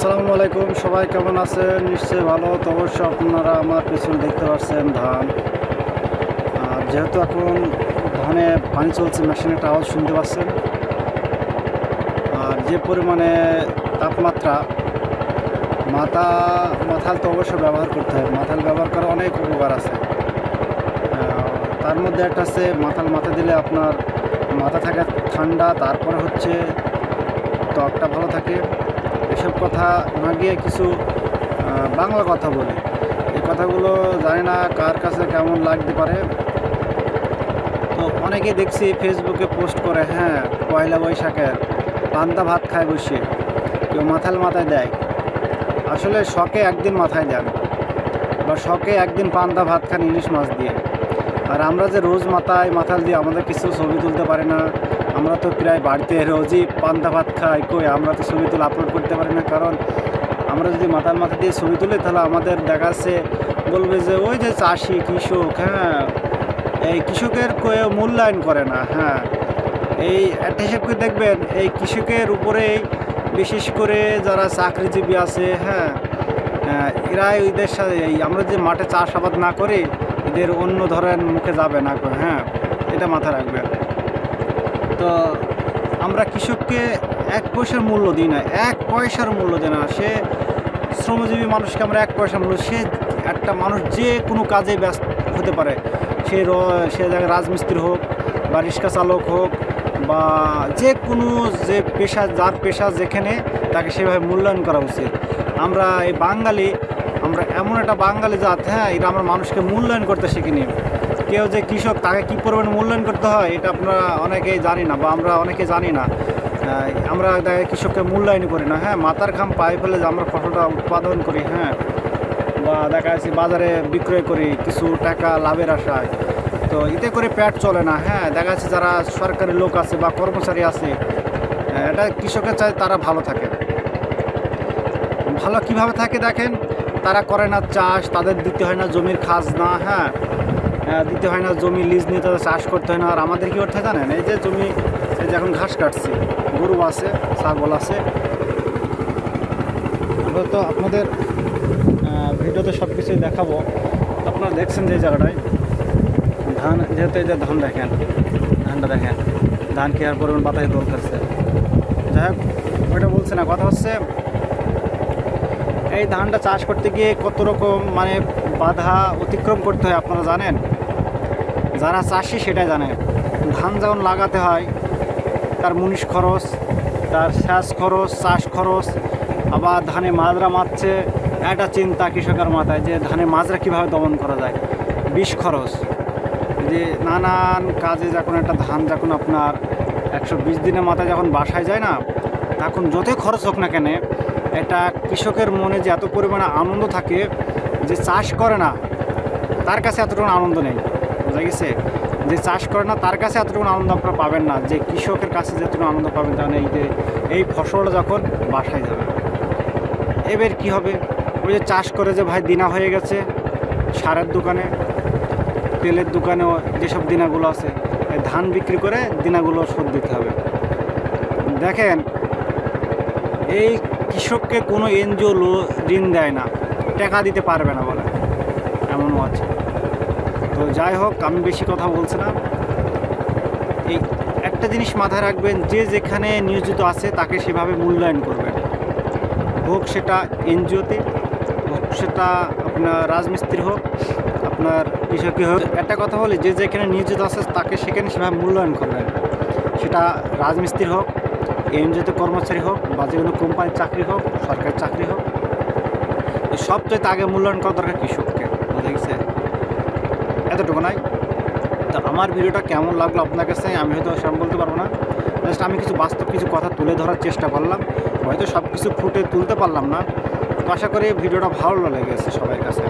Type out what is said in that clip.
আসসালামু আলাইকুম, সবাই কেমন আছেন? নিশ্চয়ই ভালো, তো অবশ্যই আপনারা আমার পিছনে দেখতে পাচ্ছেন ধান। আর যেহেতু এখন ধানে পানি চলছে, মেশিনের একটা আওয়াজ শুনতে পাচ্ছেন। আর যে পরিমাণে তাপমাত্রা, মাথা, মাথাল তো অবশ্যই ব্যবহার করতে হবে মাথাল ব্যবহার করার অনেক উপকার আছে। তার মধ্যে একটা আছে, মাথাল মাথা দিলে আপনার মাথা থাকে ঠান্ডা, তারপরে হচ্ছে ত্বকটা ভালো থাকে। এসব কথা না গিয়ে কিছু বাংলা কথা বলি। এই কথাগুলো জানি না কার কাছে কেমন লাগতে পারে। তো অনেকেই দেখছি ফেসবুকে পোস্ট করে হ্যাঁ পয়লা বৈশাখের পান্তা ভাত খায় বসে, কেউ মাথাল মাথায় দেয়। আসলে শখে একদিন মাথায় দেন বা শখে একদিন পান্তা ভাত খান ইলিশ মাছ দিয়ে। আর আমরা যে রোজ মাথায়, মাথাল দিয়ে আমাদের কিছু ছবি তুলতে পারি না আমরা তো প্রায় বাড়িতে রোজই পান্তা ভাত খাই, কই আমরা তো ছবি তুলে আপলোড করতে পারি না, কারণ আমরা যদি মাথার মাথা দিয়ে ছবি তুলি তাহলে আমাদের দেখা যাচ্ছে বলবে যে ওই যে চাষি কৃষক হ্যাঁ এই কৃষকের কেউ মূল্যায়ন করে না হ্যাঁ। এই একটা হিসেব করে দেখবেন, এই কৃষকের উপরেই বিশেষ করে যারা চাকরিজীবী আছে হ্যাঁ এরাই এদের সাথে আমরা যে মাঠে চাষাবাদ না করি, এদের অন্য ধরেন মুখে যাবে না হ্যাঁ এটা মাথায় রাখবেন। তো আমরা কৃষককে এক পয়সার মূল্য দিই না, এক পয়সার মূল্য দিই না। সে শ্রমজীবী মানুষকে আমরা এক পয়সার মূল্য, সে একটা মানুষ যে কোনো কাজে ব্যস্ত হতে পারে। সে সে জায়গায় রাজমিস্ত্রি হোক বা রিক্সা চালক হোক বা যে কোনো যে পেশা, যার পেশা যেখানে, তাকে সেভাবে মূল্যায়ন করা উচিত। আমরা এই বাঙালি, আমরা এমন একটা বাঙালি জাত হ্যাঁ এটা আমরা মানুষকে মূল্যায়ন করতে শিখিনি। কেউ যে কৃষক, তাকে কী পরিমাণে মূল্যায়ন করতে হয়, এটা আপনারা অনেকেই জানি না বা আমরা অনেকে জানি না। আমরা দেখা কৃষককে মূল্যায়ন করি না হ্যাঁ? মাথার ঘাম পায়ে ফেলে যে আমরা ফসলটা উৎপাদন করি হ্যাঁ? বা দেখা যাচ্ছে বাজারে বিক্রয় করি, কিছু টাকা লাভের আশায়। তো এতে করে পেট চলে না হ্যাঁ? দেখা যাচ্ছে যারা সরকারি লোক আছে বা কর্মচারী আছে এটা কৃষকের চাই তারা ভালো থাকে। ভালো কীভাবে থাকে দেখেন? তারা করে না চাষ, তাদের দিতে হয় না জমির খাজনা হ্যাঁ? দিতে হয় না, জমি লিজ তাদের চাষ করতে হয় না। আর আমাদের কি করতে হয় জানেন এই যে জমি, এই যে এখন ঘাস কাটছি, গরু আছে, ছাগল আছে। তো আপনাদের ভিডিওতে সব কিছুই দেখাবো। আপনারা দেখছেন যে জায়গাটায়। ধান, যেহেতু এই যে ধান দেখেন, ধানটা দেখেন, ধান কি আর পরিমাণ বাতাসে দোল খাচ্ছে যাই হোক, ওইটা বলছে না, কথা হচ্ছে এই ধানটা চাষ করতে গিয়ে কত রকম মানে বাধা অতিক্রম করতে হয় আপনারা জানেন? যারা চাষি সেটাই জানে। ধান যখন লাগাতে হয়, তার মুনিশ খরচ, তার সেচ খরচ, চাষ খরচ, আবার ধানে মাজরা মারছে একটা চিন্তা কৃষকের মাথায় যে ধানে মাজরা কীভাবে দমন করা যায়। বিষ খরচ, যে নানান কাজে যখন একটা ধান যখন আপনার একশো বিশ দিনের মাথায় যখন বাসায় যায় না, তখন যতই খরচ হোক না কেন, এটা কৃষকের মনে যে এত পরিমাণে আনন্দ থাকে যে চাষ করে না, তার কাছে এতটুকু আনন্দ নেই। বুঝা গেছে যে চাষ করে না, তার কাছে এতটুকু আনন্দ আপনারা পাবেন না। যে কৃষকের কাছে যেটুকু আনন্দ পাবেন তাহলে এই যে এই ফসলটা যখন বাসায় যাবে। এবার কি হবে? ওই যে চাষ করে যে ভাই দিনা হয়ে গেছে, সারের দোকানে, তেলের দোকানেও যেসব দিনাগুলো আছে ধান বিক্রি করে দিনাগুলো শোধ দিতে হবে। দেখেন, এই কৃষককে কোনো এনজিও ঋণ দেয় না, টাকা দিতে পারবে না বলে। এমনও আছে। তো যাই হোক, আমি বেশি কথা বলছি না। এই একটা জিনিস মাথায় রাখবেন, যে যেখানে নিয়োজিত আছে, তাকে সেভাবে মূল্যায়ন করবেন। হোক সেটা এনজিওতে, হোক সেটা আপনার রাজমিস্ত্রি হোক, আপনার কৃষকই হোক, একটা কথা বলি যে যেখানে নিয়োজিত আছে, তাকে সেখানে সেভাবে মূল্যায়ন করবেন। সেটা রাজমিস্ত্রি হোক, এনজিওতে কর্মচারী হোক, বা যে কোনো কোম্পানির চাকরি হোক, সরকারি চাকরি হোক সবচেয়ে আগে মূল্যায়ন করা দরকার কৃষককে বুঝে গেছে এতটুকু নাই। তো আমার ভিডিওটা কেমন লাগল আপনার কাছে আমি হয়তো সেরকম বলতে পারব না। জাস্ট আমি কিছু বাস্তব কিছু কথা তুলে ধরার চেষ্টা করলাম। হয়তো সব কিছু ফুটে তুলতে পারলাম না। তো আশা করি ভিডিওটা ভালো লেগেছে সবার কাছে।